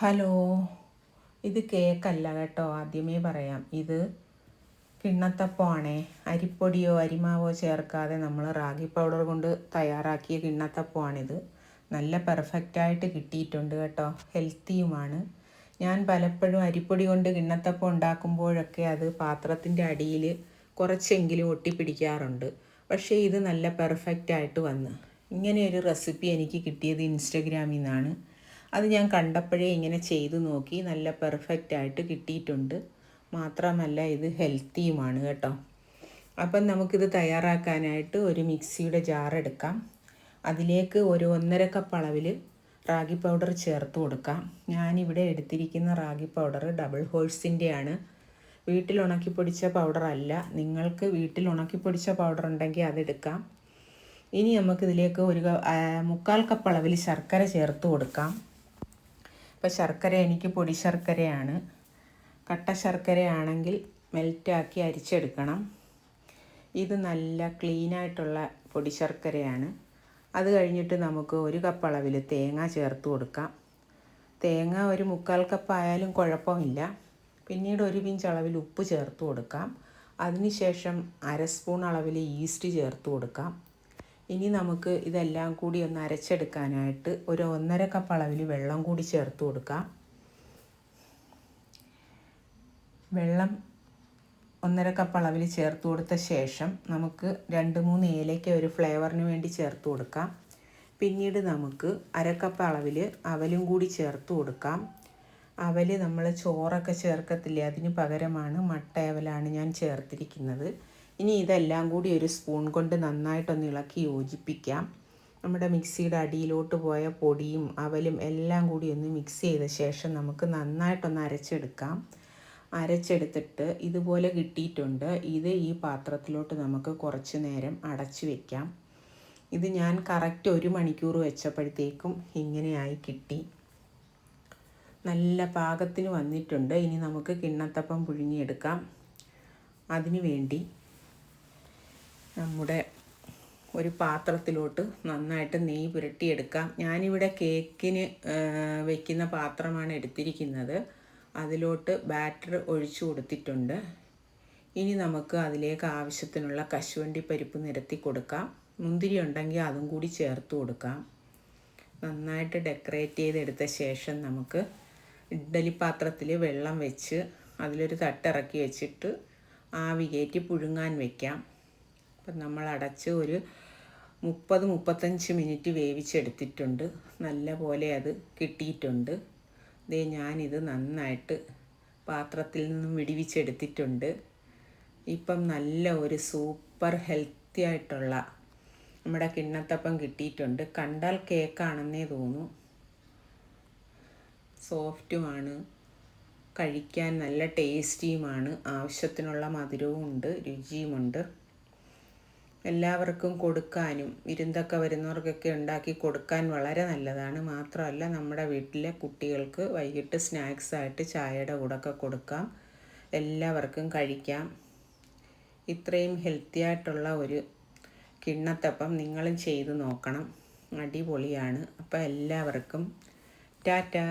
Hello. ഇത് കേക്കല്ല കേട്ടോ ആദ്യമേ പറയാം. ഇത് കിണ്ണത്തപ്പമാണേ. അരിപ്പൊടിയോ അരിമാവോ ചേർക്കാതെ നമ്മൾ റാഗി പൗഡർ കൊണ്ട് തയ്യാറാക്കിയ കിണ്ണത്തപ്പമാണിത്. നല്ല പെർഫെക്റ്റായിട്ട് കിട്ടിയിട്ടുണ്ട് കേട്ടോ. ഹെൽത്തിയുമാണ്. ഞാൻ പലപ്പോഴും അരിപ്പൊടി കൊണ്ട് കിണ്ണത്തപ്പം ഉണ്ടാക്കുമ്പോഴൊക്കെ അത് പാത്രത്തിന്റെ അടിയിൽ കുറച്ചെങ്കിലും ഒട്ടിപ്പിടിക്കാറുണ്ട്. പക്ഷേ ഇത് നല്ല പെർഫെക്റ്റായിട്ട് വന്ന്. ഇങ്ങനെയൊരു റെസിപ്പി എനിക്ക് കിട്ടിയത് ഇൻസ്റ്റഗ്രാമിൽ നിന്നാണ്. അത് ഞാൻ കണ്ടപ്പോഴേ ഇങ്ങനെ ചെയ്തു നോക്കി. നല്ല പെർഫെക്റ്റ് ആയിട്ട് കിട്ടിയിട്ടുണ്ട്. മാത്രമല്ല ഇത് ഹെൽത്തിയുമാണ് കേട്ടോ. അപ്പം നമുക്കിത് തയ്യാറാക്കാനായിട്ട് ഒരു മിക്സിയുടെ ജാർ എടുക്കാം. അതിലേക്ക് ഒരു ഒന്നര കപ്പ് അളവിൽ റാഗി പൗഡർ ചേർത്ത് കൊടുക്കാം. ഞാനിവിടെ എടുത്തിരിക്കുന്ന റാഗി പൗഡർ ഡബിൾ ഹോഴ്സിന്റെയാണ് വീട്ടിൽ ഉണക്കി പൊടിച്ച പൗഡർ അല്ല. നിങ്ങൾക്ക് വീട്ടിൽ ഉണക്കി പൊടിച്ച പൗഡർ ഉണ്ടെങ്കിൽ അതെടുക്കാം ഇനി നമുക്കിതിലേക്ക് ഒരു മുക്കാൽ കപ്പ് അളവിൽ ശർക്കര ചേർത്ത് കൊടുക്കാം. ഇപ്പോൾ ശർക്കര എനിക്ക് പൊടി ശർക്കരയാണ്. കട്ട ശർക്കരയാണെങ്കിൽ മെൽറ്റാക്കി അരിച്ചെടുക്കണം. ഇത് നല്ല ക്ലീനായിട്ടുള്ള പൊടി ശർക്കരയാണ്. അത് കഴിഞ്ഞിട്ട് നമുക്ക് ഒരു കപ്പ് അളവിൽ തേങ്ങ ചേർത്ത് കൊടുക്കാം. തേങ്ങ ഒരു മുക്കാൽ കപ്പ് ആയാലും കുഴപ്പമില്ല. പിന്നീട് ഒരു പിഞ്ച് അളവിൽ ഉപ്പ് ചേർത്ത് കൊടുക്കാം. അതിനുശേഷം അര സ്പൂൺ അളവിൽ ഈസ്റ്റ് ചേർത്ത് കൊടുക്കാം. ഇനി നമുക്ക് ഇതെല്ലാം കൂടി ഒന്ന് അരച്ചെടുക്കാനായിട്ട് ഒരു ഒന്നര കപ്പ് അളവിൽ വെള്ളം കൂടി ചേർത്ത് കൊടുക്കാം. വെള്ളം ഒന്നര കപ്പ് അളവിൽ ചേർത്ത് കൊടുത്ത ശേഷം നമുക്ക് രണ്ട് മൂന്ന് ഏലയ്ക്ക ഒരു ഫ്ലേവറിന് വേണ്ടി ചേർത്ത് കൊടുക്കാം. പിന്നീട് നമുക്ക് അരക്കപ്പ് അളവിൽ അവലും കൂടി ചേർത്ത് കൊടുക്കാം. അവൽ നമ്മൾ ചോറൊക്കെ ചേർക്കത്തില്ലേ? അതിന് പകരമാണ് മട്ടയവലാണ് ഞാൻ ചേർത്തിരിക്കുന്നത്. ഇനി ഇതെല്ലാം കൂടി ഒരു സ്പൂൺ കൊണ്ട് നന്നായിട്ടൊന്ന് ഇളക്കി യോജിപ്പിക്കാം. നമ്മുടെ മിക്സിയുടെ അടിയിലോട്ട് പോയ പൊടിയും അവലും എല്ലാം കൂടി ഒന്ന് മിക്സ് ചെയ്ത ശേഷം നമുക്ക് നന്നായിട്ടൊന്ന് അരച്ചെടുക്കാം. അരച്ചെടുത്തിട്ട് ഇതുപോലെ കിട്ടിയിട്ടുണ്ട്. ഇത് ഈ പാത്രത്തിലോട്ട് നമുക്ക് കുറച്ച് നേരം അടച്ചു വയ്ക്കാം ഇത് ഞാൻ കറക്റ്റ് ഒരു മണിക്കൂർ വെച്ചപ്പോഴത്തേക്കും ഇങ്ങനെയായി കിട്ടി. നല്ല പാകത്തിന് വന്നിട്ടുണ്ട്. ഇനി നമുക്ക് കിണ്ണത്തപ്പം പുഴുങ്ങിയെടുക്കാം. അതിനു വേണ്ടി നമ്മുടെ ഒരു പാത്രത്തിലോട്ട് നന്നായിട്ട് നെയ്യ് പുരട്ടിയെടുക്കാം. ഞാനിവിടെ കേക്കിന് വയ്ക്കുന്ന പാത്രമാണ് എടുത്തിരിക്കുന്നത്. അതിലോട്ട് ബാറ്റർ ഒഴിച്ചു കൊടുത്തിട്ടുണ്ട്. ഇനി നമുക്ക് അതിലേക്ക് ആവശ്യത്തിനുള്ള കശുവണ്ടി പരിപ്പ് നിരത്തി കൊടുക്കാം. മുന്തിരി ഉണ്ടെങ്കിൽ അതും കൂടി ചേർത്ത് കൊടുക്കാം. നന്നായിട്ട് ഡെക്കറേറ്റ് ചെയ്തെടുത്ത ശേഷം നമുക്ക് ഇഡ്ഡലി പാത്രത്തിൽ വെള്ളം വെച്ച് അതിലൊരു തട്ടിറക്കി വെച്ചിട്ട് ആവി കയറ്റി പുഴുങ്ങാൻ വെക്കാം. അപ്പം നമ്മൾ അടച്ച് ഒരു മുപ്പത് മുപ്പത്തഞ്ച് മിനിറ്റ് വേവിച്ചെടുത്തിട്ടുണ്ട്. നല്ല പോലെ അത് കിട്ടിയിട്ടുണ്ട്. ദേ ഞാനിത് നന്നായിട്ട് പാത്രത്തിൽ നിന്നും വിടിവിച്ചെടുത്തിട്ടുണ്ട്. ഇപ്പം നല്ല ഒരു സൂപ്പർ ഹെൽത്തി ആയിട്ടുള്ള നമ്മുടെ കിണ്ണത്തപ്പം കിട്ടിയിട്ടുണ്ട്. കണ്ടാൽ കേക്കാണെന്നേ തോന്നും. സോഫ്റ്റുമാണ്. കഴിക്കാൻ നല്ല ടേസ്റ്റിയുമാണ്. ആവശ്യത്തിനുള്ള മധുരവും ഉണ്ട് രുചിയുമുണ്ട്. എല്ലാവർക്കും കൊടുക്കാനും വിരുന്നൊക്കെ വരുന്നവർക്കൊക്കെ ഉണ്ടാക്കി കൊടുക്കാൻ വളരെ നല്ലതാണ്. മാത്രമല്ല നമ്മുടെ വീട്ടിലെ കുട്ടികൾക്ക് വൈകിട്ട് സ്നാക്സ് ആയിട്ട് ചായയുടെ കൂടെയൊക്കെ കൊടുക്കാം. എല്ലാവർക്കും കഴിക്കാം. ഇത്രയും ഹെൽത്തി ആയിട്ടുള്ള ഒരു കിണ്ണത്തപ്പം നിങ്ങളും ചെയ്തു നോക്കണം. അടിപൊളിയാണ്. അപ്പോൾ എല്ലാവർക്കും ടാറ്റാ.